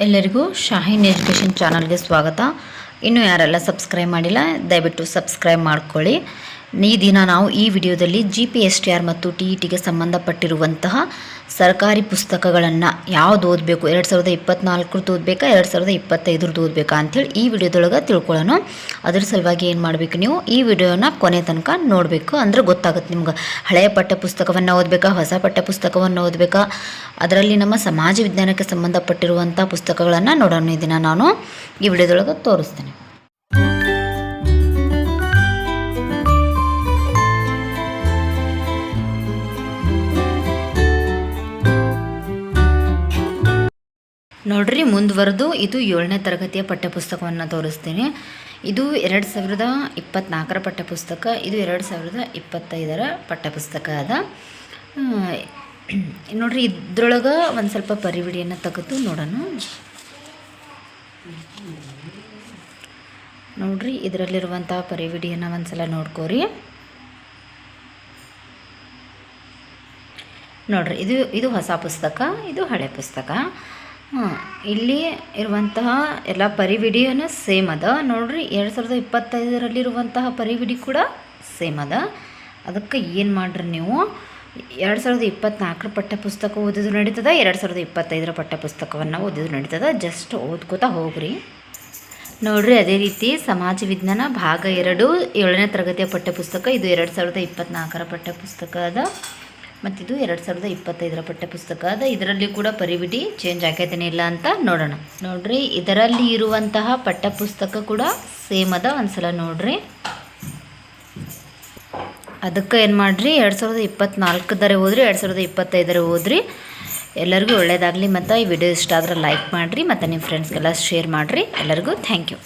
ಎಲ್ಲರಿಗೂ ಶಾಹೀನ್ ಎಜುಕೇಷನ್ ಚಾನಲ್ಗೆ ಸ್ವಾಗತ. ಇನ್ನೂ ಯಾರೆಲ್ಲ ಸಬ್ಸ್ಕ್ರೈಬ್ ಮಾಡಿಲ್ಲ ದಯವಿಟ್ಟು ಸಬ್ಸ್ಕ್ರೈಬ್ ಮಾಡ್ಕೊಳ್ಳಿ. ಈ ದಿನ ನಾವು ಈ ವಿಡಿಯೋದಲ್ಲಿ G P S T R ಮತ್ತು ಟಿ ಇ ಟಿಗೆ ಸಂಬಂಧಪಟ್ಟಿರುವಂತಹ ಸರ್ಕಾರಿ ಪುಸ್ತಕಗಳನ್ನು ಯಾವ್ದು ಓದಬೇಕು? ಎರಡು ಸಾವಿರದ ಇಪ್ಪತ್ನಾಲ್ಕರದ್ದು ಓದಬೇಕಾ? ಎರಡು ಸಾವಿರದ ಇಪ್ಪತ್ತೈದರದ್ದು ಓದಬೇಕಾ ಅಂಥೇಳಿ ಈ ವಿಡಿಯೋದೊಳಗೆ ತಿಳ್ಕೊಳ್ಳೋಣ. ಅದ್ರ ಸಲುವಾಗಿ ಏನು ಮಾಡಬೇಕು ನೀವು? ಈ ವಿಡಿಯೋನ ಕೊನೆ ತನಕ ನೋಡಬೇಕು. ಅಂದ್ರೆ ಗೊತ್ತಾಗುತ್ತೆ ನಿಮ್ಗೆ. ಹಳೆಯ ಪಠ್ಯ ಪುಸ್ತಕವನ್ನು ಓದಬೇಕಾ? ಹೊಸ ಪಠ್ಯ ಪುಸ್ತಕವನ್ನು ಓದಬೇಕಾ? ಅದರಲ್ಲಿ ನಮ್ಮ ಸಮಾಜ ವಿಜ್ಞಾನಕ್ಕೆ ಸಂಬಂಧಪಟ್ಟಿರುವಂಥ ಪುಸ್ತಕಗಳನ್ನು ನೋಡೋಣ ಇದನ್ನು ನಾನು. ಈ ವಿಡಿಯೋದೊಳಗೆ ತೋರಿಸ್ತೇನೆ. ನೋಡ್ರಿ, ಮುಂದುವರೆದು ಇದು ಏಳನೇ ತರಗತಿಯ ಪಠ್ಯಪುಸ್ತಕವನ್ನು ತೋರಿಸ್ತೀನಿ. ಇದು ಎರಡು ಸಾವಿರದ ಇಪ್ಪತ್ತ್ನಾಲ್ಕರ ಪಠ್ಯಪುಸ್ತಕ, ಇದು ಎರಡು ಸಾವಿರದ ಇಪ್ಪತ್ತೈದರ ಪಠ್ಯಪುಸ್ತಕ ಅದ. ನೋಡ್ರಿ, ಇದ್ರೊಳಗೆ ಒಂದು ಸ್ವಲ್ಪ ಪರಿವಿಡಿಯನ್ನು ತೆಗೆದು ನೋಡೋಣ. ನೋಡ್ರಿ ಇದರಲ್ಲಿರುವಂಥ ಪರಿವಿಡಿಯನ್ನು ಒಂದು ಸಲ ನೋಡ್ಕೋರಿ. ನೋಡ್ರಿ, ಇದು ಇದು ಹೊಸ ಪುಸ್ತಕ, ಇದು ಹಳೆ ಪುಸ್ತಕ. ಹಾಂ, ಇಲ್ಲಿ ಇರುವಂತಹ ಎಲ್ಲ ಪರಿವಿಡಿಯನ್ನು ಸೇಮ್ ಅದ. ನೋಡ್ರಿ, ಎರಡು ಸಾವಿರದ ಇಪ್ಪತ್ತೈದರಲ್ಲಿರುವಂತಹ ಪರಿವಿಡಿ ಕೂಡ ಸೇಮ್ ಅದ. ಅದಕ್ಕೆ ಏನು ಮಾಡ್ರಿ ನೀವು? ಎರಡು ಸಾವಿರದ ಇಪ್ಪತ್ನಾಲ್ಕರ ಪಠ್ಯಪುಸ್ತಕ ಓದಿದ್ರು ನಡೀತದ, ಎರಡು ಸಾವಿರದ ಇಪ್ಪತ್ತೈದರ ಪಠ್ಯಪುಸ್ತಕವನ್ನು ಓದಿದ್ರು ನಡೀತದ. ಜಸ್ಟ್ ಓದ್ಕೋತಾ ಹೋಗ್ರಿ. ನೋಡ್ರಿ, ಅದೇ ರೀತಿ ಸಮಾಜ ವಿಜ್ಞಾನ ಭಾಗ ಎರಡು ಏಳನೇ ತರಗತಿಯ ಪಠ್ಯಪುಸ್ತಕ, ಇದು ಎರಡು ಸಾವಿರದ ಇಪ್ಪತ್ನಾಲ್ಕರ ಪಠ್ಯಪುಸ್ತಕ ಅದ. ಮತ್ತು ಇದು ಎರಡು ಸಾವಿರದ ಇಪ್ಪತ್ತೈದರ ಪಠ್ಯಪುಸ್ತಕ ಅದ. ಇದರಲ್ಲಿ ಕೂಡ ಪರಿವಿಡಿ ಚೇಂಜ್ ಆಗೈತೇನೆ ಇಲ್ಲ ಅಂತ ನೋಡೋಣ. ನೋಡ್ರಿ, ಇದರಲ್ಲಿ ಇರುವಂತಹ ಪಠ್ಯಪುಸ್ತಕ ಕೂಡ ಸೇಮ್ ಅದ. ಒಂದ್ಸಲ ನೋಡ್ರಿ. ಅದಕ್ಕೆ ಏನು ಮಾಡಿರಿ, ಎರಡು ಸಾವಿರದ ಇಪ್ಪತ್ತ್ನಾಲ್ಕದರೆ ಓದ್ರಿ ಎರಡು ಸಾವಿರದ ಇಪ್ಪತ್ತೈದರ ಓದ್ರಿ ಎಲ್ಲರಿಗೂ ಒಳ್ಳೆಯದಾಗಲಿ ಮತ್ತು ಈ ವಿಡಿಯೋ ಇಷ್ಟ ಆದರೆ ಲೈಕ್ ಮಾಡಿರಿ, ಮತ್ತು ನಿಮ್ಮ ಫ್ರೆಂಡ್ಸ್ಗೆಲ್ಲ ಶೇರ್ ಮಾಡಿರಿ. ಎಲ್ಲರಿಗೂ ಥ್ಯಾಂಕ್ ಯು